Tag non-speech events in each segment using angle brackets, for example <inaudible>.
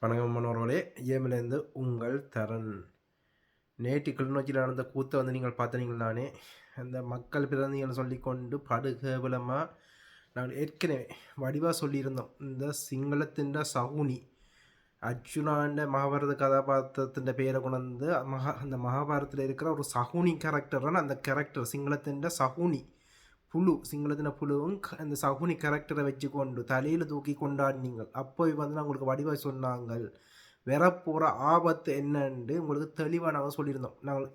வணக்கம் மனோர்களே. ஏமிலேருந்து உங்கள் தரன். நேற்று கிளிநொச்சியில் நடந்த கூத்தை வந்து நீங்கள் பார்த்தீங்கள் தானே? அந்த மக்கள் பிறந்தீங்கன்னு சொல்லிக்கொண்டு படுகேவலமாக நாங்கள் ஏற்கனவே வடிவாக சொல்லியிருந்தோம். இந்த சிங்களத்தின் சகுனி அர்ஜுனாண்ட மகாபாரத கதாபாத்திரத்தின் பேரை கொண்டு வந்து மகா அந்த மகாபாரதத்தில் இருக்கிற ஒரு சகுனி கேரக்டரான அந்த கேரக்டர் சிங்களத்தின் சகுனி. புழு சிங்களத்தின புழுவும் க- அந்த சகுனி கேரக்டரை வச்சு கொண்டு தலையில் தூக்கி கொண்டாடினீங்க அப்போ வந்து நான் உங்களுக்கு வடிவாய் சொன்னாங்க வரப்போகிற ஆபத்து என்னன்னு உங்களுக்கு தெளிவாக நாங்கள் சொல்லியிருந்தோம் நாங்கள்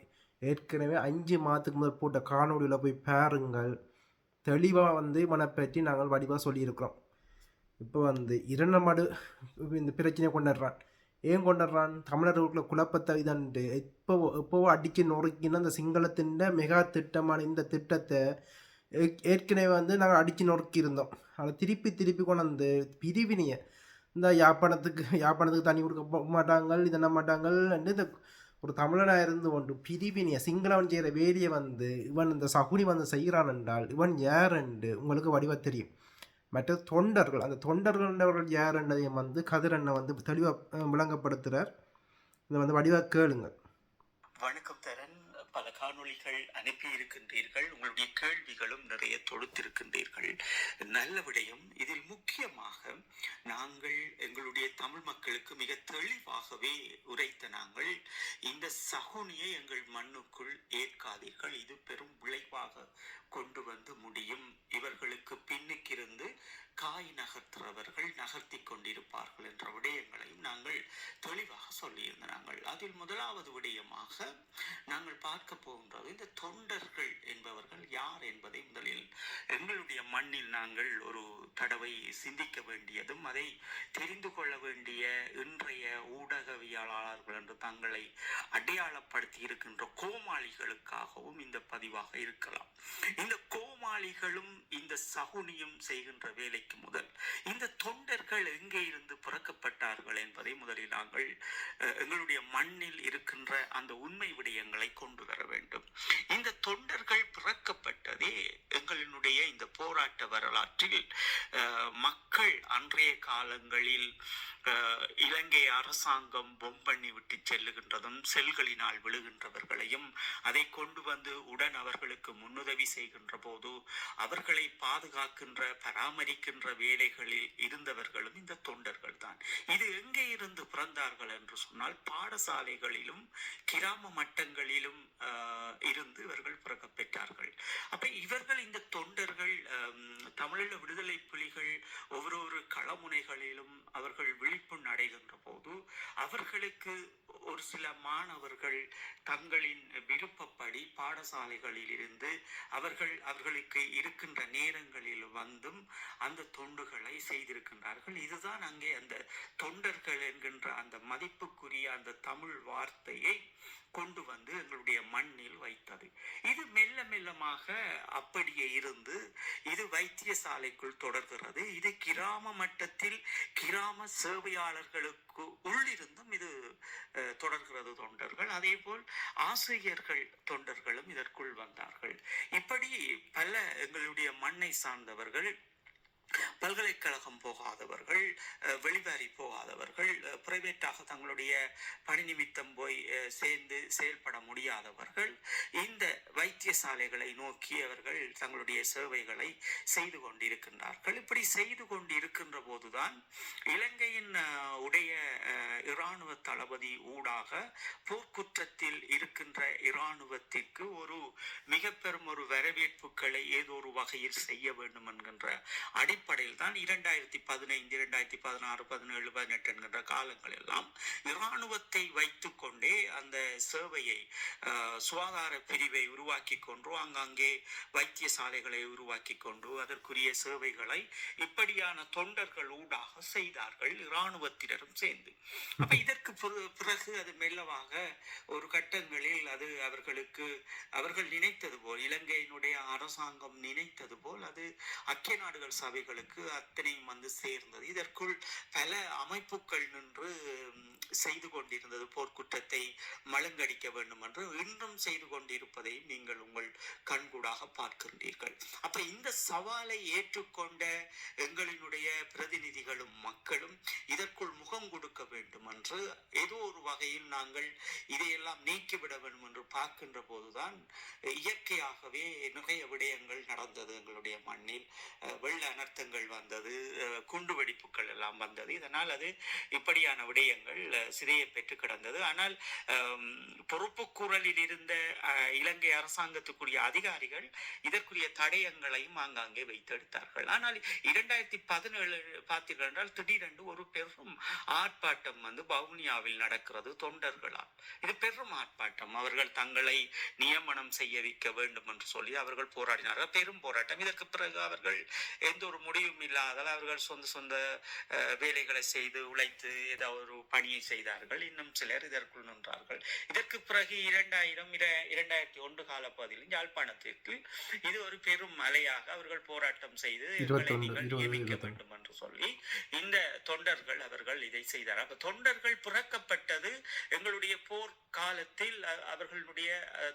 ஏற்கனவே அஞ்சு மாதத்துக்கு முதல் போட்ட காணொலியில் போய் பாருங்கள் தெளிவாக வந்து மனப்பற்றி நாங்கள் வடிவாக சொல்லியிருக்கிறோம் இப்போ வந்து இரண்டு மாடு இந்த பிரச்சனையை கொண்டாடுறான் ஏன் கொண்டாடுறான் தமிழர்களுக்குள்ள குழப்பத்தை இதன்ட்டு எப்போவோ எப்போவோ அடித்து நொறுக்கின அந்த சிங்களத்தின் மெகா திட்டமான இந்த திட்டத்தை ஏற்கனவே வந்து நாங்கள் அடித்து நொறுக்கி இருந்தோம் அதை திருப்பி திருப்பி கொண்டு வந்து பிரிவினையை. இந்த யாப்பனத்துக்கு யாப்பனத்துக்கு தண்ணி கொடுக்க போ- மாட்டாங்க இதென்ன மாட்டாங்கள் இந்த ஒரு தமிழனாக இருந்து கொண்டு பிரிவினையை சிங்களவன் செய்கிற வேலையை வந்து இவன் இந்த சகுனி வந்து செய்கிறான் என்றால் இவன் யார் என்று உங்களுக்கு வடிவம் தெரியும். மற்ற தொண்டர்கள் அந்த தொண்டர்கள் யார் என்றதையும் வந்து கதிரண்ணை வந்து தெளிவாக விளங்கப்படுத்துகிறார் இதை வந்து வடிவாக கேளுங்கள். வணக்கம் தர. காணொளிகள் அனுப்பி இருக்கின்றீர்கள் உங்களுடைய கேள்விகளும் நிறைய தொடுத்திருக்கின்றீர்கள். நல்ல விடயம். இதில் முக்கியமாக நாங்கள் எங்களுடைய தமிழ் மக்களுக்கு மிக தெளிவாகவே உரைத்த நாங்கள் இந்த சகுனியை எங்கள் மண்ணுக்குள் ஏற்காதீர்கள். இது பெரும் விளைவாக கொண்டு வந்து முடியும். இவர்களுக்கு பின்னுக்கிருந்து காய் நகர்த்துறவர்கள் நகர்த்தி கொண்டிருப்பார்கள் என்ற விடயங்களையும் நாங்கள் தெளிவாக சொல்லியிருந்த நாங்கள் அதில் முதலாவது விடயமாக நாங்கள் பார்க்க போகின்றது இந்த தொண்டர்கள் என்பவர்கள் யார் என்பதை முதலில் எங்களுடைய மண்ணில் நாங்கள் ஒரு தடவை சிந்திக்க வேண்டியதும் அதை தெரிந்து கொள்ள வேண்டிய இன்றைய ஊடகவியலாளர்கள் என்று தங்களை அடையாளப்படுத்தி இருக்கின்ற கோமாளிகளுக்காகவும் இந்த பதிவாக இருக்கலாம். இந்த கோமாளிகளும் இந்த சகுனியும் செய்கின்ற வேலை வேலைக்கு முதல். இந்த தொண்டர்கள் எங்கே இருந்து பிறக்கப்பட்டார்கள் என்பதை முதலில் நாங்கள் எங்களுடைய மண்ணில் இருக்கின்ற அந்த உண்மை விடயங்களை கொண்டு வர வேண்டும். இந்த தொண்டர்கள் பிறக்கப்பட்டதே எங்களினுடைய இந்த போராட்ட வரலாற்றில் மக்கள் அன்றைய காலங்களில் இலங்கை அரசாங்கம் பொம்பண்ணி விட்டு செல்லுகின்றதும் செல்களினால் விழுகின்றவர்களையும் அதை கொண்டு வந்து உடன் அவர்களுக்கு முன்னுதவி செய்கின்ற போது அவர்களை பாதுகாக்கின்ற பராமரிக்கின்ற இருக்கின்ற வேலைகளில் இருந்தவர்களும் இந்த தொண்டர்கள் தான் இது எங்கே இருந்து பிறந்தார்கள் என்று சொன்னால் பாடசாலைகளிலும் கிராம மட்டங்களிலும் இருந்து இவர்கள் பிறக்க பெற்றார்கள். அப்ப இவர்கள் இந்த தொண்டர்கள் தமிழீழ விடுதலை புலிகள் ஒவ்வொரு களமுனைகளிலும் அவர்கள் விழிப்புண் அடைகின்ற போது அவர்களுக்கு ஒரு சில மாணவர்கள் தங்களின் விருப்பப்படி பாடசாலைகளில் இருந்து அவர்கள் அவர்களுக்கு இருக்கின்ற நேரங்களில் வந்தும் அந்த தொண்டுகளை செய்திருக்கின்றார்கள். இதுதான் அங்கே அந்த தொண்டர்கள் என்கின்ற அந்த மதிப்புக்குரிய அந்த தமிழ் வார்த்தையை கொண்டு வந்து எங்களுடைய மண்ணில் வைத்தது. இது மெல்ல மெல்லமாக அப்படியே இருந்து இது வைத்தியசாலைக்குள் தொடர்கிறது. இது கிராம மட்டத்தில் கிராம சேவையாளர்களுக்கு உள்ளிருந்தும் இது தொடர்கிறது தொண்டர்கள். அதே போல் ஆசிரியர்கள் தொண்டர்களும் இதற்குள் வந்தார்கள். இப்படி பல எங்களுடைய மண்ணை சார்ந்தவர்கள் பல்கலைக்கழகம் போகாதவர்கள் அஹ், வெளிவாரி போகாதவர்கள் பிரைவேட்டாக தங்களுடைய பணி நிமித்தம் போய் சேர்ந்து செயல்பட முடியாதவர்கள் வைத்தியசாலைகளை நோக்கி அவர்கள் தங்களுடைய சேவைகளை செய்து கொண்டிருக்கின்றார்கள். இப்படி செய்து கொண்டிருக்கின்ற போதுதான் இலங்கையின் உடைய இராணுவ தளபதி ஊடாக போர்க்குற்றத்தில் இருக்கின்ற இராணுவத்திற்கு ஒரு மிக பெரும் ஒரு வரவேற்புகளை ஏதோ ஒரு வகையில் செய்ய வேண்டும் என்கின்ற அடிப்படையில் தான் இரண்டாயிரத்தி பதினைந்து இரண்டாயிரத்தி பதினாறு பதினேழு பதினெட்டு என்கின்ற காலங்கள் எல்லாம் இராணுவத்தை வைத்துக்கொண்டே அந்த சேவையை சுகாதார பிரிவை உருவாக்கி கொண்டு ஆங்காங்கே வைத்தியசாலைகளை உருவாக்கி கொண்டு அதற்குரிய சேவைகளை இப்படியான தொண்டர்கள் ஊடாக செய்தார்கள் இராணுவத்தினரும் சேர்ந்து. அப்ப இதற்கு பிறகு அது மெல்லமாக ஒரு கட்டங்களில் அது அவர்களுக்கு அவர்கள் நினைத்தது போல் இலங்கையினுடைய அரசாங்கம் நினைத்தது போல் அது ஐக்கிய நாடுகள் சபைகளுக்கு அத்தனையும் வந்து சேர்ந்தது. இதற்குள் பல அமைப்புகள் நின்று செய்து கொண்டிருந்தது போர்க்குற்றத்தை மழுங்கடிக்க வேண்டும் என்று இன்றும் செய்து கொண்டிருப்பதையும் நீங்கள் உங்கள் கண்கூடாக பார்க்கின்றீர்கள். அப்ப இந்த சவாலை ஏற்றுக்கொண்ட எங்களினுடைய பிரதிநிதிகளும் மக்களும் இதற்குள் முகம் கொடுக்க வேண்டும் என்று ஏதோ ஒரு வகையில் நாங்கள் இதையெல்லாம் நீக்கிவிட வேண்டும் என்று பார்க்கின்ற போதுதான் இயற்கையாகவே நிறைய விடயங்கள் நடந்தது எங்களுடைய மண்ணில். வெள்ள அனர்த்தங்கள் வந்தது குண்டு வெடிப்புகள் எல்லாம் வந்தது. இதனால் அது இப்படியான விடயங்கள் அஹ், சிதைய பெற்று கிடந்தது. ஆனால் பொறுப்புக்கூறலில் இருந்த இலங்கை இலங்கை அரசாங்கத்துக்குரிய அதிகாரிகள் இதற்குரிய தடயங்களையும் ஆங்காங்கே வைத்தெடுத்தார்கள். ஆனால் இரண்டாயிரத்தி பதினேழு பார்த்தீர்கள் என்றால் திடீரென்று ஒரு பெரும் ஆர்ப்பாட்டம் வந்து வவுனியாவில் நடக்கிறது தொண்டர்களால். இது பெரும் ஆர்ப்பாட்டம். அவர்கள் தங்களை நியமனம் செய்ய வைக்க வேண்டும் என்று சொல்லி அவர்கள் போராடினார்கள். பெரும் போராட்டம். இதற்கு பிறகு அவர்கள் எந்த ஒரு முடிவும் இல்லாதால் அவர்கள் சொந்த சொந்த வேலைகளை செய்து உழைத்து ஏதோ ஒரு பணியை செய்தார்கள். இன்னும் சிலர் இதற்குள் நின்றார்கள். இதற்கு பிறகு இரண்டாயிரம் இரண்டாயிரத்தி ஒன்று கால பகுதியில் யாழ்ப்பாணத்திற்கு இது ஒரு பெரும் அலையாக அவர்கள் போராட்டம் செய்து நியமிக்க. வேண்டும் என்று சொல்லி இந்த தொண்டர்கள் அவர்கள் இதை செய்தார். அப்ப தொண்டர்கள் பிறக்கப்பட்டது எங்களுடைய போர் காலத்தில் அவர்களுடைய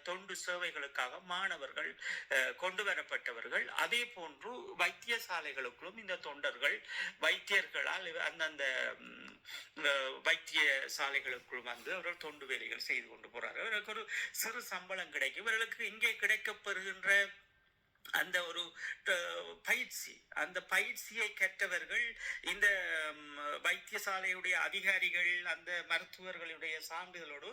தொண்டு சேவைகளுக்காக மாணவர்கள் கொண்டு வரப்பட்டவர்கள். அதே போன்று வைத்தியசாலைகளுக்குள்ளும் இந்த தொண்டர்கள் வைத்தியர்களால் அந்தந்த வைத்திய சாலைகளுக்குள் வந்து அவர்கள் தொண்டு வேலைகள் செய்து கொண்டு போறாரு அவருக்கு ஒரு சிறு சம்பளம் கிடைக்கும். இவர்களுக்கு இங்கே கிடைக்கப்பெறுகின்ற அந்த ஒரு பயிற்சி. அந்த பயிற்சியை கற்றவர்கள் இந்த வைத்தியசாலையுடைய அதிகாரிகள் அந்த மருத்துவர்களுடைய சான்றிதழோடு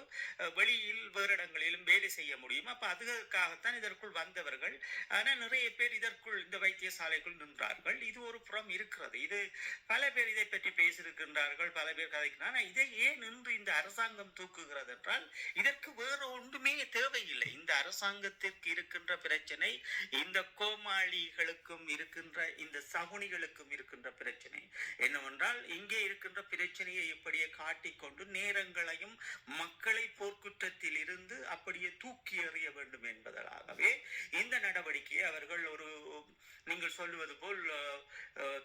வெளியில் வேறு இடங்களிலும் வேலை செய்ய முடியும். அப்ப அதுக்காகத்தான் இதற்குள் வந்தவர்கள். ஆனால் நிறைய பேர் இதற்குள் இந்த வைத்தியசாலைக்குள் நின்றார்கள். இது ஒரு புறம் இருக்கிறது. இது பல பேர் இதை பற்றி பேசியிருக்கின்றார்கள் பல பேர் கதைக்கிறார் இதை ஏன் நின்று இந்த அரசாங்கம் தூக்குகிறது என்றால் இதற்கு வேறு ஒன்றுமே தேவையில்லை. இந்த அரசாங்கத்திற்கு இருக்கின்ற பிரச்சனை இந்த கோமாளிகளுக்கும் இருக்கின்ற இந்த சகுனிகளுக்கும் இருக்கின்ற பிரச்சனை. என்னவென்றால் இங்கே இருக்கின்ற பிரச்சனையை இப்படியே காட்டிக்கொண்டு நேரங்களையும் மக்களை போர்க்குற்றத்தில் இருந்து அப்படியே தூக்கி எறிய வேண்டும் என்பதாகவே இந்த நடவடிக்கையை அவர்கள் ஒரு நீங்கள் சொல்லுவது போல்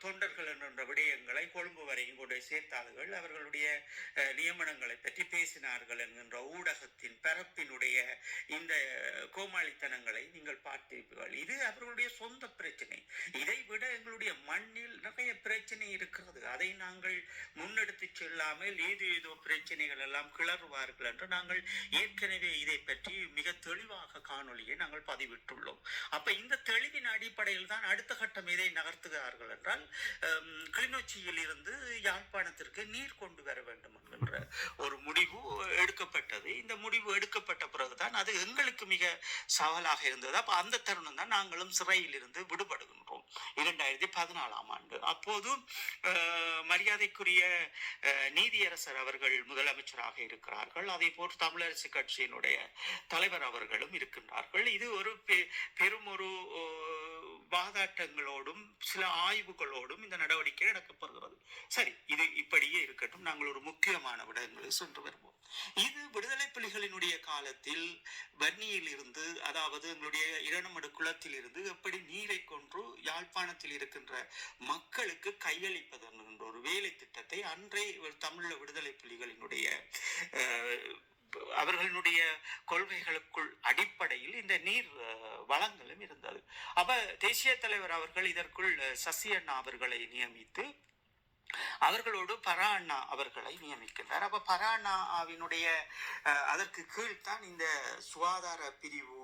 தொண்டர்கள் என்ற விடயங்களை கொழும்பு வரையும் கொண்டு சேர்த்தார்கள். அவர்களுடைய நியமனங்களை பற்றி பேசினார்கள் என்கின்ற ஊடகத்தின் பரப்பினுடைய இந்த கோமாளித்தனங்களை நீங்கள் பார்த்திருப்பீர்கள். இது அவர்களுடைய சொந்த பிரச்சனை. இதை விட எங்களுடைய மண்ணில் நிறைய பிரச்சனை இருக்கிறது. அதை நாங்கள் முன்னெடுத்து செல்லாமல் ஏதோ ஏதோ பிரச்சனைகள் எல்லாம் கிளறுவார்கள் என்று நாங்கள் ஏற்கனவே இதை பற்றி மிக தெளிவாக காணொளியை நாங்கள் பதிவிட்டுள்ளோம். அப்ப இந்த தெளிவின் அடிப்படையில் தான் அடுத்த கட்டம் இதை நகர்த்துகிறார்கள் என்றால் கிளிநொச்சியில் இருந்து யாழ்ப்பாணத்திற்கு நீர் கொண்டு வர வேண்டும் என்கின்ற ஒரு முடிவு எடுக்கப்பட்டது. இந்த முடிவு எடுக்கப்பட்ட பிறகுதான் அது எங்களுக்கு மிக சவாலாக இருந்தது. அப்ப அந்த தருணம் தான் நாங்கள் நாங்களும் சிறையில் இருந்து விடுபடுகின்றோம். இரண்டாயிரத்தி பதினாலாம் ஆண்டு. அப்போது மரியாதைக்குரிய நீதியரசர் அவர்கள் முதலமைச்சராக இருக்கிறார்கள். அதே போல் தமிழரசு கட்சியினுடைய தலைவர் அவர்களும் இருக்கின்றார்கள். இது ஒரு பெ- பெரும் ஒரு வாதாட்டங்களோடும் சில ஆய்வுகளோடும் இந்த நடவடிக்கை நடக்கப்படுகிறது சரி இது இப்படியே இருக்கட்டும். நாங்கள் ஒரு முக்கியமான விடயங்களை சென்று வருவோம். இது விடுதலை புலிகளினுடைய காலத்தில் வன்னியில் இருந்து அதாவது எங்களுடைய இரணமடு குளத்தில் இருந்து எப்படி நீரை கொன்று யாழ்ப்பாணத்தில் இருக்கின்ற மக்களுக்கு கையளிப்பது என்ற ஒரு வேலை திட்டத்தை அன்றே தமிழ விடுதலை புலிகளினுடைய அவர்களுடைய கொள்கைகளுக்குள் அடிப்படையில் இந்த நீர் வளங்களும் இருந்தது. அப்ப தேசிய தலைவர் அவர்கள் இதற்குள் சசி அண்ணா அவர்களை நியமித்து அவர்களோடு பரா அண்ணா அவர்களை நியமிக்கின்றார். அப்ப பரா அண்ணாவினுடைய அதற்கு கீழ்தான் இந்த சுகாதார பிரிவு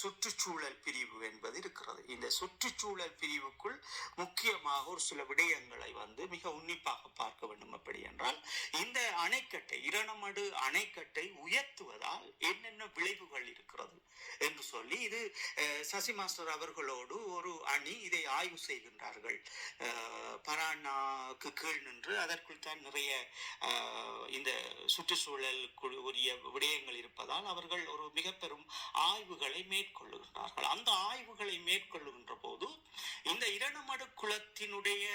சுற்றுச்சூழல் பிரிவு என்பது இருக்கிறது. இந்த சுற்றுச்சூழல் பிரிவுக்குள் முக்கியமாக ஒரு சில விடயங்களை வந்து மிக உன்னிப்பாக பார்க்க வேண்டும் அப்படி என்றால் இந்த அணைக்கட்டை இரணமடு அணைக்கட்டை உயர்த்துவதால் என்னென்ன விளைவுகள் இருக்கிறது என்று சொல்லி இது சசி மாஸ்டர் அவர்களோடு ஒரு அணி இதை ஆய்வு செய்கின்றார்கள். பரானாக்கு கீழ் நின்று அதற்குள் தான் நிறைய இந்த சுற்றுச்சூழல் உரிய விடயங்கள் இருப்பதால் அவர்கள் ஒரு மிக பெரும் ஆய்வுகளை மேற்கொள்ளுகின்றார்கள். அந்த ஆய்வுகளை மேற்கொள்ளுகின்ற போது இந்த இரணமடு குளத்தினுடைய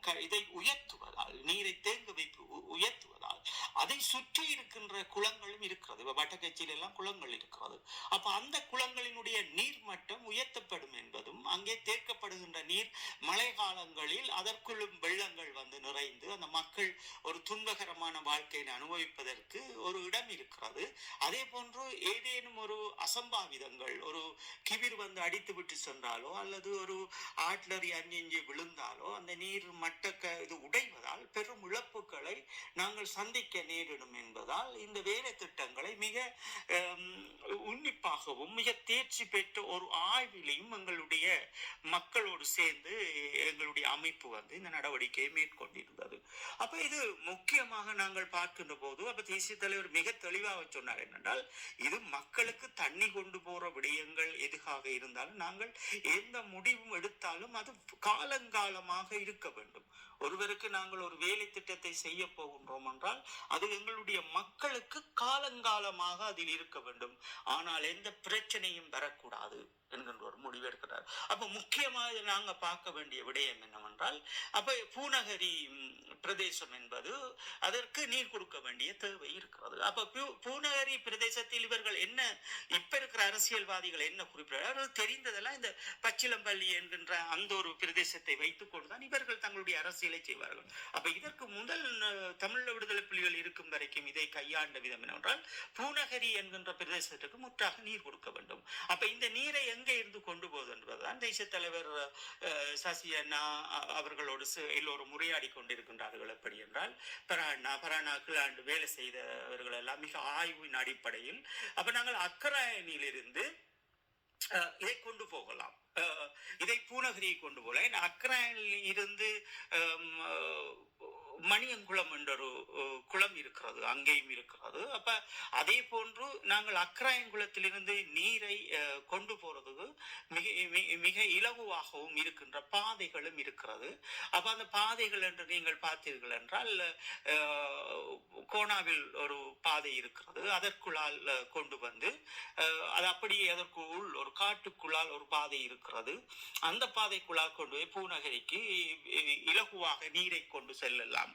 க- இதை உயர்த்துவதால் நீரை தேங்க வைப்பு உ- உயர்த்துவதால் அதை சுற்றி இருக்கின்ற குளங்களும் இருக்கிறது. இப்ப எல்லாம் குளங்கள் இருக்கிறது. அப்ப அந்த குளங்களினுடைய நீர் மட்டம் உயர்த்தப்படும் என்பதும் அங்கே தேக்கப்படுகின்ற நீர் மழை காலங்களில் அதற்குள்ளும் வெள்ளங்கள் வந்து நிறைந்து அந்த மக்கள் ஒரு துன்பகரமான வாழ்க்கையை அனுபவிப்பதற்கு ஒரு இடம் இருக்கிறது. அதே போன்று ஏதேனும் ஒரு அசம்பாவிதங்கள். ஒரு கிவிர் வந்து அடித்து விட்டு சென்றாலோ அல்லது ஒரு ஆட்லரி அஞ்சி விழுந்தாலோ அந்த நீர் மட்டக்க இது உடைவதால் பெரும் இழப்புகளை நாங்கள் சந்திக்க நேரிடும் என்பதால் இந்த வேலை திட்டங்களை மிக உன்னிப்பாகவும் மிக தேர்ச்சி பெற்ற ஒரு ஆய்விலையும் எங்களுடைய மக்களோடு சேர்ந்து எங்களுடைய அமைப்பு வந்து இந்த நடவடிக்கையை மேற்கொண்டிருந்தது. அப்ப இது முக்கியமாக நாங்கள் பார்க்கின்ற போது அப்ப தேசிய தலைவர் மிக தெளிவாக சொன்னார் என்னென்றால் இது மக்களுக்கு தண்ணி கொண்டு போற விடயங்கள் எதுக்காக இருந்தாலும் நாங்கள் எந்த முடிவும் எடுத்தாலும் அது காலங்காலமாக இருக்க வேண்டும். ஒருவருக்கு நாங்கள் ஒரு வேலை திட்டத்தை செய்ய போகின்றோம் என்றால் அது எங்களுடைய மக்களுக்கு காலங்காலமாக அதில் இருக்க வேண்டும். ஆனால் எந்த பிரச்சனையும் வரக்கூடாது. என்கின்ற ஒரு முடிவு எடுக்கிறார். அப்ப முக்கியமாக நாங்க பார்க்க வேண்டிய விடயம் என்னவென்றால் அப்ப பூநகரி பிரதேசம் என்பது அதற்கு நீர் கொடுக்க வேண்டிய தேவை இருக்கிறது. அப்ப பூ- பூநகரி பிரதேசத்தில் இவர்கள் என்ன இப்ப இருக்கிற அரசியல்வாதிகள் என்ன குறிப்பிடுறார்கள் தெரிந்ததெல்லாம் இந்த பச்சிலம்பள்ளி என்கின்ற அந்த ஒரு பிரதேசத்தை வைத்துக் கொண்டுதான் இவர்கள் தங்களுடைய அரசியலை செய்வார்கள். அப்ப இதற்கு முதல் தமிழ் விடுதலை புலிகள் இருக்கும் வரைக்கும் இதை கையாண்ட விதம் என்னவென்றால் பூநகரி என்கின்ற பிரதேசத்துக்கு முற்றாக நீர் கொடுக்க வேண்டும். அப்ப இந்த நீரை எங்கே இருந்து கொண்டு போவது என்பதுதான் தேசிய தலைவர் சசி அண்ணா அவர்களோடு எல்லோரும் உரையாடி கொண்டிருக்கின்றார்கள். எப்படி என்றால் பராண்ணா பராண்ணா கிளாண்டு வேலை செய்தவர்கள் எல்லாம் மிக ஆய்வின் அடிப்படையில். அப்ப நாங்கள் அக்கராயனிலிருந்து அஹ், இதை கொண்டு போகலாம். அஹ், இதை பூநகரியை கொண்டு போகலாம். ஏன்னா அக்கராயனில் இருந்து மணியங்குளம் என்ற ஒரு குளம் இருக்கிறது அங்கேயும் இருக்கிறது. அப்ப அதே போன்று நாங்கள் அக்கராயங்குளத்திலிருந்து நீரை கொண்டு போறதுக்கு மிக மிக இலகுவாகவும் இருக்கின்ற பாதைகளும் இருக்கிறது. அப்ப அந்த பாதைகள் என்று நீங்கள் பார்த்தீர்கள் என்றால் கோணாவில் ஒரு பாதை இருக்கிறது. அதற்குள்ளால் கொண்டு வந்து அது அப்படியே அதற்கு உள் ஒரு காட்டுக்குள்ளால் ஒரு பாதை இருக்கிறது. அந்த பாதைக்குள்ளால் கொண்டு போய் பூநகரிக்கு இலகுவாக நீரை கொண்டு செல்லலாம்.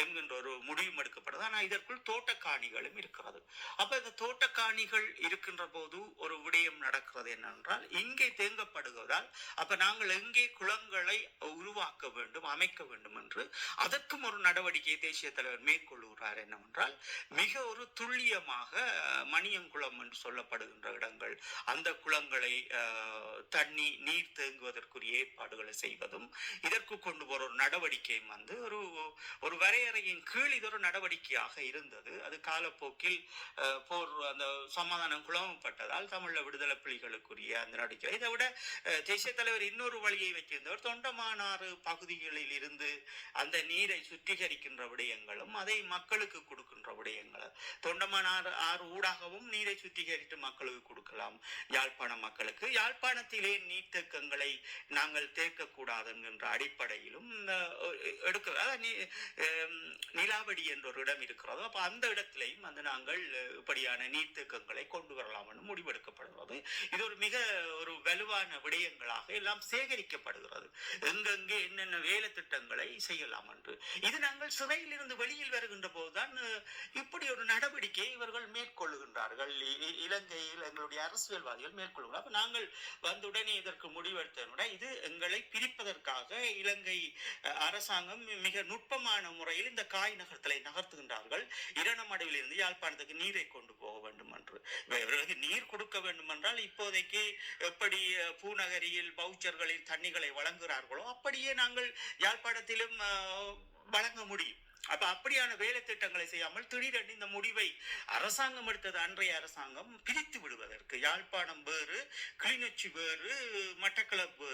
என்கின்ற ஒரு முடிவும் எடுக்கப்படுது ஆனால் இதற்குள் தோட்டக்காணிகளும் இருக்கிறது. அப்ப இந்த தோட்டக்காணிகள் இருக்கின்ற போது ஒரு விடயம் நடக்கிறது என்னென்றால் இங்கே தேங்கப்படுவதால் அப்ப நாங்கள் எங்கே குளங்களை உருவாக்க வேண்டும் அமைக்க வேண்டும் என்று அதற்கும் ஒரு நடவடிக்கை தேசிய தலைவர் மேற்கொள்கிறார் என்னவென்றால் மிக ஒரு துல்லியமாக மணியங்குளம் என்று சொல்லப்படுகின்ற இடங்கள் அந்த குளங்களை தண்ணி நீர் தேங்குவதற்குரிய ஏற்பாடுகளை செய்வதும் இதற்கு கொண்டு போற ஒரு நடவடிக்கையும் வந்து ஒரு ஒரு வரையறையின் கீழ் இது ஒரு நடவடிக்கையாக இருந்தது. அது காலப்போக்கில் போர் அந்த சமாதானம் குழம்பப்பட்டதால் தமிழ விடுதலை புலிகளுக்குரிய அந்த நடவடிக்கை இதை விட தேசிய தலைவர் இன்னொரு வழியை வைத்திருந்தவர் தொண்டமானாறு பகுதிகளில் இருந்து அந்த நீரை சுத்திகரிக்கின்ற விடயங்களும் அதை மக்களுக்கு கொடுக்கின்ற விடயங்களும் தொண்டமானாறு ஆறு ஊடாகவும் நீரை சுத்திகரித்து மக்களுக்கு கொடுக்கலாம். யாழ்ப்பாண மக்களுக்கு யாழ்ப்பாணத்திலே நீர்த்தேக்கங்களை நாங்கள் தேக்கக்கூடாது என்கின்ற அடிப்படையிலும் எடுக்க நிலாவடி என்ற ஒரு இடம் இருக்கிறதோ. அப்போ அந்த இடத்திலையும் வந்து நாங்கள் இப்படியான நீர்த்தேக்கங்களை கொண்டு வரலாம் என்று முடிவெடுக்கப்படுகிறது. இது ஒரு மிக ஒரு வலுவான விடயங்களாக எல்லாம் சேகரிக்கப்படுகிறது. எங்கெங்கே என்னென்ன வேலை திட்டங்களை செய்யலாம் என்று. இது நாங்கள் சிறையிலிருந்து வெளியில் வருகின்ற போதுதான் இப்படி ஒரு நடவடிக்கையை இவர்கள் மேற்கொள்ளுகின்றார்கள். இலங்கையில் எங்களுடைய அரசியல்வாதிகள் மேற்கொள்கிறார் நாங்கள் வந்துடனே இதற்கு முடிவெடுத்ததுடன் இது எங்களை பிரிப்பதற்காக இலங்கை அரசாங்கம் மிக நுட்பமான முறையில் இந்த காய் நகர்த்தலை நகர்த்துகின்றார்கள். இரணமடைவில் இருந்து யாழ்ப்பாணத்துக்கு நீரை கொண்டு போக வேண்டும் என்று. இவர்களுக்கு நீர் கொடுக்க வேண்டும் என்றால் இப்போதைக்கு எப்படி பூநகரியில் பவுச்சர்களில் தண்ணிகளை வழங்குகிறார்களோ அப்படியே நாங்கள் யாழ்ப்பாணத்திலும் வழங்க முடியும். அப்ப அப்படியான வேலை திட்டங்களை செய்யாமல் திடீரென்று இந்த முடிவை அரசாங்கம் எடுத்தது அன்றைய அரசாங்கம் பிரித்து விடுவதற்கு யாழ்ப்பாணம் வேறு கிளிநொச்சி வேறு மட்டக்களப்பு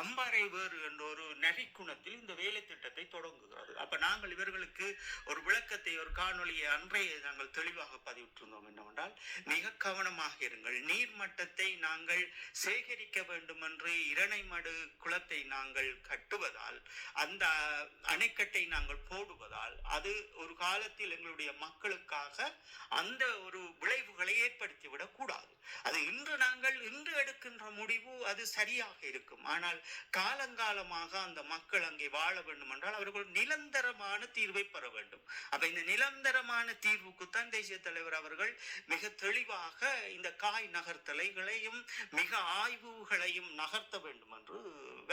அம்பாறை வேறு என்ற ஒரு நரிக்குணத்தில் இந்த வேலை திட்டத்தை தொடங்குகிறது அப்ப நாங்கள் இவர்களுக்கு ஒரு விளக்கத்தை ஒரு காணொலியை அன்றைய நாங்கள் தெளிவாக பதிவிட்டிருந்தோம் என்னவென்றால் மிக கவனமாக இருங்கள். நீர் மட்டத்தை நாங்கள் சேகரிக்க வேண்டும் என்று இரணைமடு குளத்தை நாங்கள் கட்டுவதால் அந்த அணைக்கட்டை நாங்கள் போடுவதால் அது ஒரு காலத்தில் எங்களுடைய மக்களுக்காக அந்த ஒரு விளைவுகளை ஏற்படுத்திவிடக் கூடாது. அது இன்று நாங்கள் இன்று எடுக்கின்ற முடிவு அது சரியாக இருக்கும். ஆனால் காலங்காலமாக அந்த மக்கள் அங்கே வாழ வேண்டும் என்றால் அவர்கள் நிரந்தரமான தீர்வை பெற வேண்டும். அப்ப இந்த நிரந்தரமான தீர்வுக்குத்தான் தேசிய தலைவர் அவர்கள் மிக தெளிவாக இந்த காய் நகர்த்தலைகளையும் மிக ஆய்வுகளையும் நகர்த்த வேண்டும் என்று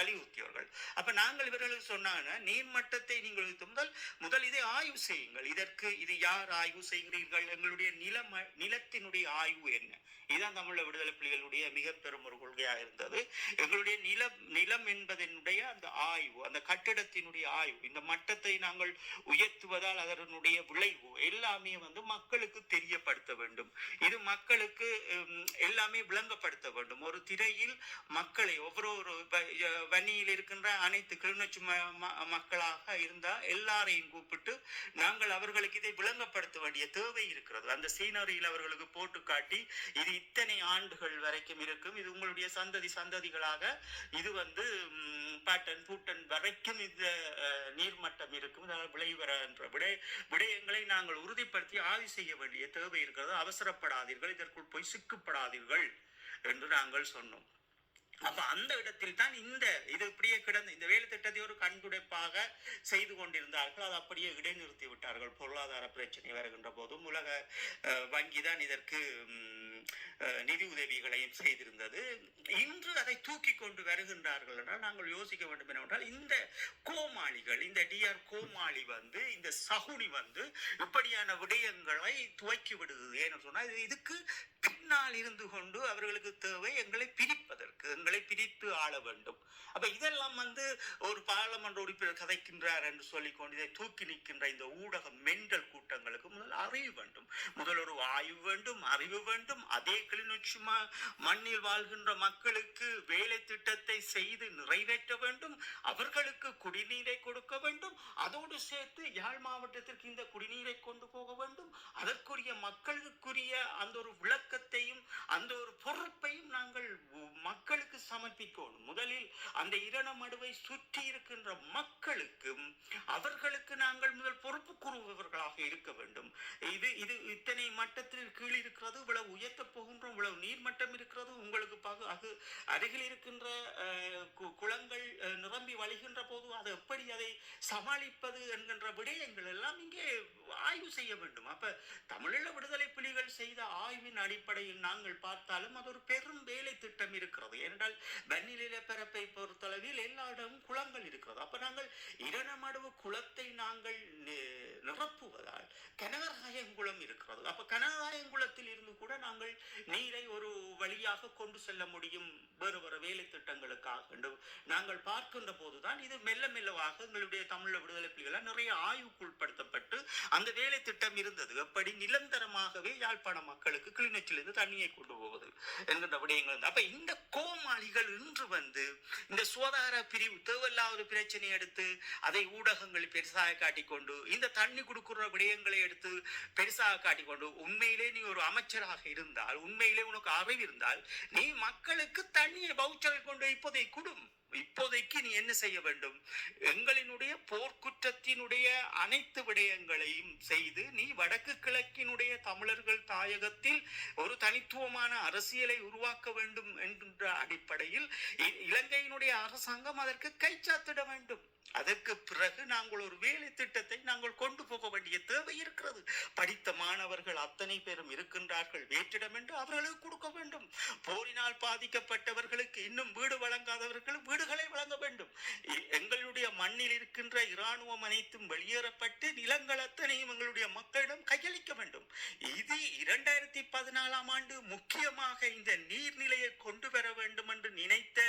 வலியுறுத்தியவர்கள். அப்ப நாங்கள் இவர்களுக்கு சொன்னாங்க நீர்மட்டத்தை நீங்கள் உயர்த்தும் முதல் முதல் இதை ஆய்வு செய்யுங்கள். இதற்கு இது யார் ஆய்வு செய்கிறீர்கள்? எங்களுடைய நிலம் நிலத்தினுடைய ஆய்வு என்ன? இதுதான் தமிழ விடுதலை புலிகளுடைய மிக பெரும் ஒரு கொள்கையா இருந்தது. எங்களுடைய நிலம் நிலம் என்பதனுடைய அந்த ஆய்வு அந்த கட்டிடத்தினுடைய ஆய்வு இந்த மட்டத்தை நாங்கள் உயர்த்துவதால் அதனுடைய விளைவு எல்லாமே வந்து மக்களுக்கு தெரியப்படுத்த வேண்டும். இது மக்களுக்கு எல்லாமே விளங்கப்படுத்த வேண்டும். ஒரு திரையில் மக்களை ஒவ்வொரு வன்னியில் இருக்கின்ற அனைத்து கிளிநொச்சி ம- ம- மக்களாக இருந்தால் எல்லாரையும் கூப்பிட்டு நாங்கள் அவர்களுக்கு இதை விளங்கப்படுத்த வேண்டிய தேவை இருக்கிறது. அந்த சீனரியில் அவர்களுக்கு போட்டு காட்டி இது இத்தனை ஆண்டுகள் வரைக்கும் இருக்கும். இது உங்களுடைய சந்ததி சந்ததிகளாக இது வந்து பாட்டன் பூட்டன் வரைக்கும் இந்த நீர்மட்டம் இருக்கும். இதனால் விளைவர என்ற விடய விடயங்களை நாங்கள் உறுதிப்படுத்தி ஆய்வு செய்ய வேண்டிய தேவை இருக்கிறது. அவசரப்படாதீர்கள். இதற்குள் போய் சிக்கப்படாதீர்கள் என்று நாங்கள் சொன்னோம். அப்ப அந்த இடத்தில் தான் இந்த இது இப்படியே கிடந்த இந்த வேலை திட்டத்தை ஒரு கண்குடைப்பாக செய்து கொண்டிருந்தார்கள். அது அப்படியே இடைநிறுத்தி விட்டார்கள். பொருளாதார பிரச்சனை வருகின்ற போதும் உலக வங்கி தான் இதற்கு நிதி உதவிகளையும் செய்திருந்தது. இன்று அதை தூக்கி கொண்டு வருகின்றார்கள் என்றால் நாங்கள் யோசிக்க வேண்டும் என்னவென்றால் இந்த கோமாளிகள் இந்த டிஆர் கோமாளி வந்து இந்த சகுனி வந்து இப்படியான விடயங்களை துவக்கி விடுகிறது. ஏன்னு சொன்னால் இதுக்கு பின்னால் இருந்து கொண்டு அவர்களுக்கு தேவை எங்களை பிரிப்பதற்கு எங்களை பிரித்து ஆள வேண்டும். அப்ப இதெல்லாம் வந்து ஒரு பாராளுமன்ற உறுப்பினர் கதைக்கின்றார் என்று சொல்லிக்கொண்டு இதை தூக்கி நிற்கின்ற இந்த ஊடக மெண்டல் கூட்டங்களுக்கு முதல் அறிவு வேண்டும். முதல் ஒரு ஆய்வு வேண்டும் அறிவு வேண்டும் அதே கிளிநொச்சி மண்ணில் வாழ்கின்ற மக்களுக்கு வேலை திட்டத்தை செய்து நிறைவேற்ற வேண்டும் அவர்களுக்கு குடிநீரை கொடுக்க வேண்டும் அதோடு சேர்த்து யாழ் மாவட்டத்திற்கு இந்த குடிநீரை கொண்டு போக வேண்டும். அதற்குரிய மக்களுக்குரிய அந்த ஒரு விளக்கத்தையும் அந்த ஒரு பொறுப்பையும் நாங்கள் மக்களுக்கு சமர்ப்பிக்கணும். முதலில் அந்த இரணமடுவை சுற்றி இருக்கின்ற மக்களுக்கும் அவர்களுக்கு நாங்கள் முதல் பொறுப்பு கூறுபவர்களாக இருக்க வேண்டும். இது இது இத்தனை மட்டத்தில் கீழ் இருக்கிறது இவ்வளவு உயர்த்த போகின்றோம். இவ்வளவு நீர்மட்டம் இருக்கிறது. உங்களுக்கு பகு அது அருகில் இருக்கின்ற குளங்கள் நிரம்பி வழிகின்ற போது அதை எப்படி அதை சமாளிப்பது என்கின்ற விடயங்கள் எல்லாம் இங்கே ஆய்வு செய்ய வேண்டும். அப்ப தமிழீழ விடுதலை புலிகள் செய்த ஆய்வின் அடிப்படையில் நாங்கள் பார்த்தாலும் அது ஒரு பெரும் வேலை திட்டம் இருக்கிறது. ஏனென்றால் வன்னிலில பரப்பை பொறுத்தளவில் எல்லா இடமும் குளங்கள் இருக்கிறது. அப்ப நாங்கள் இரணமடவு குளத்தை நாங்கள் நிரப்புவதால் கனகராயங்குளம் இருக்கிறது. அப்ப கனகராயங்குளத்தில் இருந்து கூட நாங்கள் நீங்கள் நீரை ஒரு வழியாக கொண்டு செல்ல முடியும். வேறு வேறு வேலை திட்டங்களுக்காக என்று நாங்கள் பார்க்கின்ற போதுதான் இது மெல்ல மெல்லவாக எங்களுடைய தமிழ விடுதலை புலிகளால் நிறைய ஆய்வுக்குட்படுத்தப்பட்டு அந்த வேலை திட்டம் இருந்தது. எப்படி? நிரந்தரமாகவே யாழ்ப்பாண மக்களுக்கு கிளிநொச்சிலிருந்து தண்ணியை கொண்டு போவது என்கின்ற விடயங்கள் அப்ப இந்த கோமாளிகள் இன்று வந்து இந்த சுகாதார பிரிவு தேவையில்லாத ஒரு பிரச்சனையை எடுத்து அதை ஊடகங்கள் பெருசாக காட்டிக்கொண்டு இந்த தண்ணி கொடுக்குற விடயங்களை எடுத்து பெருசாக காட்டிக்கொண்டு உண்மையிலே நீ ஒரு அமைச்சராக இருந்தால் உண்மையிலே உனக்கு அறிவு இருந்தால் நீ மக்களுக்கு தண்ணீர் பவுச்சரை கொண்டு இப்போதை குடும் இப்போதைக்கு நீ என்ன செய்ய வேண்டும்? எங்களினுடைய போர்க்குற்றத்தினுடைய அனைத்து விடயங்களையும் செய்து நீ வடக்கு கிழக்கினுடைய தமிழர்கள் தாயகத்தில் ஒரு தனித்துவமான அரசியலை உருவாக்க வேண்டும் என்கின்ற அடிப்படையில் இ- இலங்கையினுடைய அரசாங்கம் அதற்கு கைச்சாத்திட வேண்டும். அதற்கு பிறகு நாங்கள் ஒரு வேலை திட்டத்தை நாங்கள் கொண்டு போக வேண்டிய தேவை இருக்கிறது. படித்த மாணவர்கள் அத்தனை பேரும் இருக்கின்றார்கள். வேற்றிடம் என்று அவர்களுக்கு கொடுக்க வேண்டும். போரினால் பாதிக்கப்பட்டவர்களுக்கு இன்னும் வீடு வழங்காதவர்கள் வீடுகளை வழங்க வேண்டும். எங்களுடைய மண்ணில் இருக்கின்ற இராணுவம் அனைத்தும் வெளியேறப்பட்டு நிலங்கள் அத்தனையும் எங்களுடைய மக்களிடம் கையளிக்க வேண்டும். இது இரண்டாயிரத்தி பதினாலாம் ஆண்டு முக்கியமாக இந்த நீர்நிலையை கொண்டு வர வேண்டும் என்று நினைத்த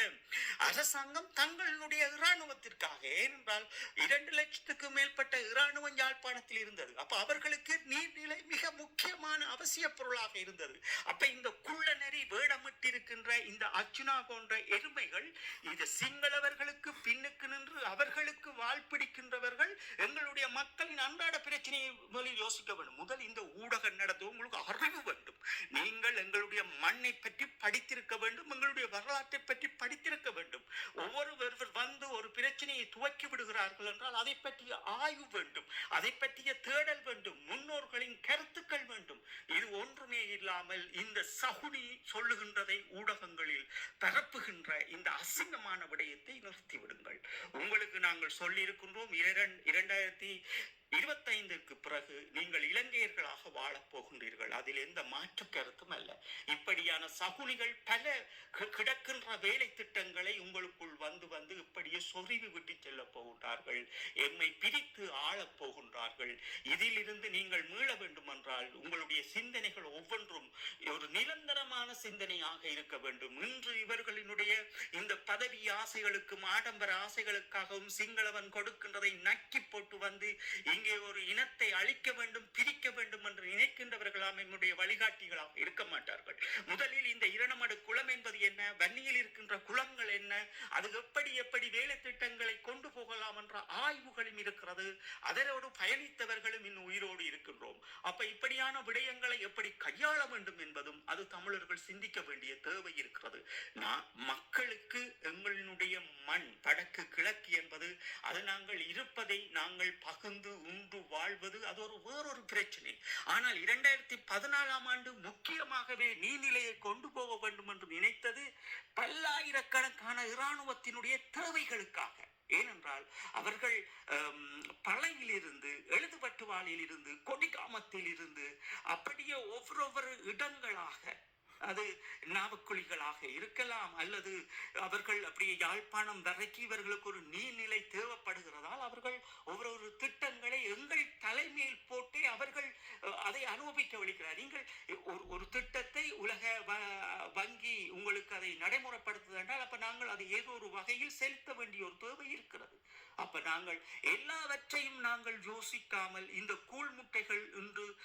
அரசாங்கம் தங்களுடைய இராணுவத்திற்காக ஏனென்றால் இரண்டு லட்சத்துக்கு மேற்பட்ட இராணுவம் யாழ்ப்பாணத்தில் இருந்தது. அப்ப அவர்களுக்கு நீர்நிலை மிக முக்கியமான அவசிய பொருளாக இருந்தது. அப்ப இந்த குள்ள நெறி வேடமிட்டிருக்கின்ற இந்த அர்ச்சுனா போன்ற எருமைகள் இது சிங்களவர்களுக்கு பின்னுக்கு நின்று அவர்களுக்கு வாழ் பிடிக்கின்றவர்கள் எங்களுடைய மக்களின் அன்றாட பிரச்சனையை முதலில் யோசிக்க வேண்டும். முதல் இந்த ஊடகம் நடத்த உங்களுக்கு அறிவு வேண்டும். நீங்கள் எங்களுடைய மண்ணை பற்றி படித்திருக்க வேண்டும். எங்களுடைய வரலாற்றை பற்றி படித்திருக்க வேண்டும். வேண்டும். ஒவ்வொருவர் வந்து ஒரு பிரச்சனையை துவக்கி விடுகிறார்கள் என்றால் அதை பற்றிய ஆய்வு வேண்டும். அதை பற்றிய தேடல் வேண்டும். முன்னோர்களின் கருத்துக்கள் வேண்டும். இது ஒன்றுமே இல்லாமல் இந்த சகுனி சொல்லுகின்றதை ஊடகங்களில் பரப்புகின்ற இந்த அசிங்கமான விடயத்தை நிறுத்திவிடுங்கள். உங்களுக்கு நாங்கள் சொல்லியிருக்கின்றோம் இரண்டாயிரத்தி இருபத்தைந்துக்கு பிறகு நீங்கள் இலங்கையர்களாக வாழப் போகின்றீர்கள். அதில் எந்த மாற்று கருத்தும் அல்ல. இப்படியான சகுனிகள் பல கிடக்கின்ற வேலை திட்டங்களை உங்களுக்குள் வந்து வந்து இப்படியே சொறிவு விட்டு செல்ல போகின்றார்கள். எம்மை பிரித்து ஆளப் போகின்றார்கள். இதிலிருந்து நீங்கள் மீள வேண்டும் என்றால் உங்களுடைய சிந்தனைகள் ஒவ்வொன்றும் ஒரு நிரந்தரமான சிந்தனையாக இருக்க வேண்டும். இன்று இவர்களினுடைய இந்த பதவி ஆசைகளுக்கும் ஆடம்பர ஆசைகளுக்காகவும் சிங்களவன் கொடுக்கின்றதை நக்கி போட்டு வந்து ஒரு இனத்தை அழிக்க வேண்டும் பிரிக்க வேண்டும் என்று நினைக்கின்றவர்களாம் என்னுடைய வழிகாட்டிகளாக இருக்க மாட்டார்கள். முதலில் இந்த இரணமடு குளம் என்பது என்ன? வன்னியில் இருக்கின்ற குளங்கள் என்ன? அது எப்படி எப்படி வேலை திட்டங்களை கொண்டு போகலாம் என்ற ஆய்வுகளும் இருக்கிறது. அதனோடு பயணித்தவர்களும் இன்னும் உயிரோடு இருக்கின்றோம். அப்ப இப்படியான விடயங்களை எப்படி கையாள வேண்டும் என்பதும் அது தமிழர்கள் சிந்திக்க வேண்டிய தேவை இருக்கிறது. நான் மக்களுக்கு எங்களினுடைய மண் வடக்கு கிழக்கு என்பது அது நாங்கள் இருப்பதை நாங்கள் பகிர்ந்து உண்டு வாழ்வது அது ஒரு வேறொரு பிரச்சனை. ஆனால் இரண்டாயிரத்தி பதினாலாம் ஆண்டு முக்கியமாகவே நீர்நிலையை கொண்டு போக வேண்டும் என்று நினைத்தது பல்லாயிரக்கணக்கான இராணுவத்தினுடைய தேவைகளுக்காக. ஏனென்றால் அவர்கள் பழையிலிருந்து எழுதுபட்டுவாளில் இருந்து கொடிகாமத்தில் இருந்து அப்படியே ஒவ்வொரு இடங்களாக அது நாவக்குழிகளாக இருக்கலாம் அல்லது அவர்கள் அப்படியே யாழ்ப்பாணம் வரைக்கும் இவர்களுக்கு ஒரு நீர்நிலை தேவைப்படுகிறதால் அவர்கள் ஒவ்வொரு திட்டங்களை எங்கள் தலைமையில் போட்டே அவர்கள் அதை அனுபவிக்க வழிக்கிறார். நீங்கள் ஒரு ஒரு திட்டத்தை உலக வ- வங்கி உங்களுக்கு அதை நடைமுறைப்படுத்துது என்றால் அப்ப நாங்கள் அதை ஏதோ ஒரு வகையில் செலுத்த வேண்டிய ஒரு தேவை இருக்கிறது. அப்ப நாங்கள் எல்லாவற்றையும் நாங்கள் யோசிக்காமல் இந்த கூழ் முட்டைகள் இன்று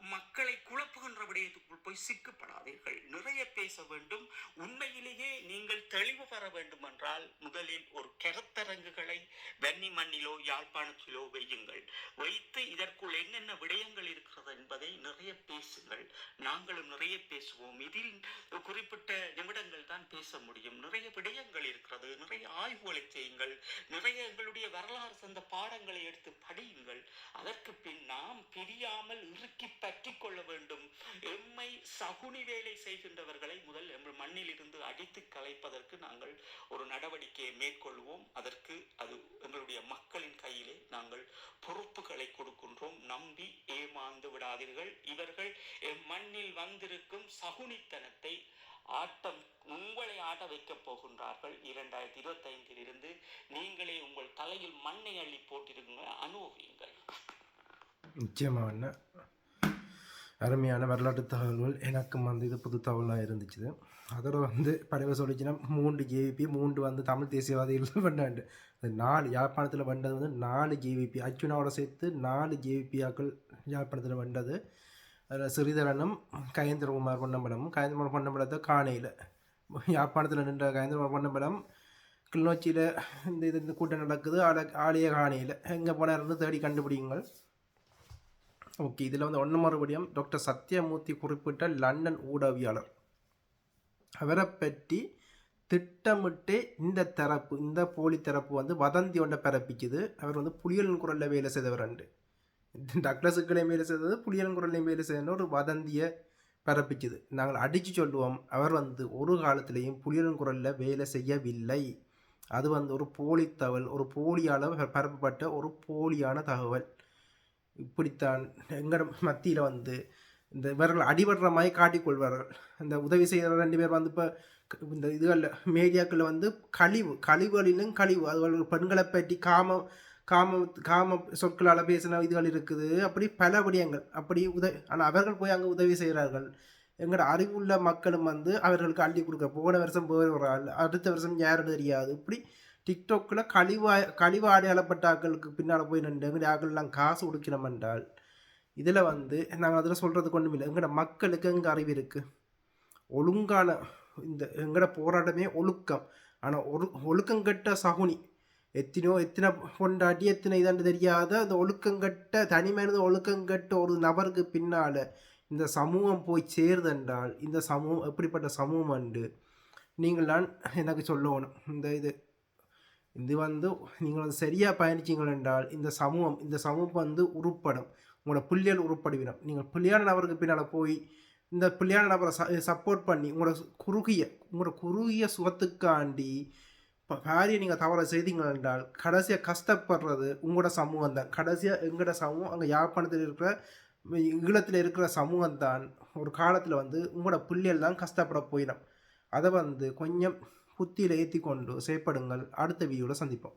மக்களை குழப்புகின்ற விடயத்துக்குள் போய் சிக்கப்படாதீர்கள். நிறைய பேச வேண்டும். உண்மையிலேயே நீங்கள் தெளிவு பெற வேண்டும் என்றால் முதலில் ஒரு கருத்தரங்குகளை வெண்ணி மண்ணிலோ யாழ்ப்பாணத்திலோ வையுங்கள். வைத்து இதற்குள் என்னென்ன விடயங்கள் இருக்கிறது என்பதை நிறைய பேசுங்கள். நாங்களும் நிறைய பேசுவோம். இதில் குறிப்பிட்ட நிமிடங்கள் தான் பேச முடியும். நிறைய விடயங்கள் இருக்கிறது. நிறைய ஆய்வுகளை செய்யுங்கள். நிறைய எங்களுடைய வரலாறு சார்ந்த பாடங்களை எடுத்து படியுங்கள். அதற்கு பின் நாம் பிரியாமல் இறுக்கி பற்றி கொள்ள வேண்டும். எம்மை சகுனி வேலை செய்கின்றவர்களை முதல் எம் மண்ணில் இருந்து அடித்து கலைப்பதற்கு நாங்கள் ஒரு நடவடிக்கையை மேற்கொள்வோம். அதற்கு அது எங்களுடைய மக்களின் கையிலே நாங்கள் பொறுப்புகளை கொடுக்கின்றோம். நம்பி ஏமாந்து விடாதீர்கள். இவர்கள் எம் மண்ணில் வந்திருக்கும் சகுனித்தனத்தை ஆட்டம் உங்களை ஆட வைக்கப் போகின்றார்கள். இரண்டாயிரத்தி இருபத்தி ஐந்தில் இருந்து நீங்களே உங்கள் தலையில் மண்ணை அள்ளி போட்டிருங்க அனுபவியுங்கள். நிச்சயமாக என்ன அருமையான வரலாற்று தகவல்கள் எனக்கும் வந்து இது புது தகவலாக இருந்துச்சு. அதோட வந்து படைவை சொல்லிச்சுன்னா மூன்று ஜேவிபி மூன்று வந்து தமிழ் தேசியவாதிகள் <laughs> பண்ணாண்டு அது நாலு யாழ்ப்பாணத்தில் வந்தது வந்து நாலு ஜேவிபி அச்சுனாவோட சேர்த்து நாலு ஜேவிபியாக்கள் யாழ்ப்பாணத்தில் வந்தது. அதில் சிறிதரனும் கயந்திரகுமார் பொன்னம்பலமும். கயந்திரகுமார் பொன்னம்பலத்தை காணையில். யாழ்ப்பாணத்தில் நின்ற கயந்திரகுமார் பொன்னம்பலம் கிளிநொச்சியில் இந்த இது இந்த கூட்டம் நடக்குது. ஆள ஆலய காணையில். எங்கே போனார்னு தேடி கண்டுபிடிங்கள் ஓகே இதில் வந்து ஒன்று மறுபடியும் டாக்டர் சத்யமூர்த்தி குறிப்பிட்ட லண்டன் ஊடகவியாளர் அவரை பற்றி திட்டமிட்டு இந்த தரப்பு இந்த போலி தரப்பு வந்து வதந்தி ஒன்றை பிறப்பிக்குது. அவர் வந்து புலிகளின் குரலில் வேலை செய்தவர் அண்டு டக்ளஸுக்களையும் வேலை செய்தது புலிகளின் மேலே வேலை ஒரு வதந்தியை பிறப்பிக்குது நாங்கள் அடித்து சொல்லுவோம் அவர் வந்து ஒரு காலத்திலையும் புலிகளின் வேலை செய்யவில்லை. அது வந்து ஒரு போலி தகவல் ஒரு போலியால் பரப்பப்பட்ட ஒரு போலியான தகவல். இப்படித்தான் எங்களோட மத்தியில் வந்து இந்த இவர்கள் அடிபடுற மாதிரி காட்டிக்கொள்வார்கள் இந்த உதவி செய்கிற ரெண்டு பேர் வந்து இப்போ இந்த இதுகளில் மீடியாக்களில் வந்து கழிவு கழிவுகளிலும் கழிவு. அது பெண்களை பற்றி காம காம காம சொற்களால் பேசின இதுகள் இருக்குது. அப்படி பல விடயங்கள். அப்படி உதவி ஆனால் அவர்கள் போய் அங்கே உதவி செய்கிறார்கள். எங்களோட அறிவுள்ள மக்களும் வந்து அவர்களுக்கு அள்ளி கொடுக்க போன வருஷம் போய் ஒரு ஆள் அடுத்த வருஷம் யாரும் தெரியாது. இப்படி டிக்டாக்கில் கழிவா கழிவு அடையாளப்பட்ட ஆட்களுக்கு பின்னால் போய் நின்று எங்களுடைய ஆட்கள்லாம் காசு கொடுக்கணும் என்றால் இதில் வந்து நாங்கள் அதில் சொல்கிறதுக்கு ஒன்றும் இல்லை எங்களோட மக்களுக்கு எங்கள் அறிவு இருக்குது ஒழுங்கான இந்த எங்களோட போராட்டமே ஒழுக்கம். ஆனால் ஒரு ஒழுக்கங்கட்ட சகுனி எத்தனையோ எத்தனை பொண்டாட்டி எத்தனை இதாண்டு தெரியாத அந்த ஒழுக்கங்கட்ட தனிமனித ஒழுக்கங்கட்ட ஒரு நபருக்கு பின்னால் இந்த சமூகம் போய் சேருதென்றால் இந்த சமூகம் எப்படிப்பட்ட சமூகம் அண்டு? நீங்கள் தான் எனக்கு சொல்லணும். இந்த இது இது வந்து நீங்கள் வந்து சரியாக பயணிச்சிங்கள் என்றால் இந்த சமூகம் இந்த சமூகம் வந்து உருப்படும். உங்களோட பிள்ளைகள் உருப்படிவிடும். நீங்கள் பிள்ளையான நபருக்கு பின்னால் போய் இந்த பிள்ளையான நபரை ச சப்போர்ட் பண்ணி உங்களோட குறுகிய உங்களோட குறுகிய சுகத்துக்காண்டி இப்போ பாரியை நீங்கள் தவறை செய்தீங்க என்றால் கடைசியாக கஷ்டப்படுறது உங்களோட சமூகம் தான் கடைசியாக எங்களோட சமூகம் அங்கே யாழ்ப்பாணத்தில் இருக்கிற ஈழத்தில் இருக்கிற சமூகம் தான் ஒரு காலத்தில் வந்து உங்களோட பிள்ளைகள் தான் கஷ்டப்பட போயிடும். அதை வந்து கொஞ்சம் புத்தியில் ஏற்றி கொண்டு செயற்படுங்கள். அடுத்த வீடியோவில் சந்திப்போம்.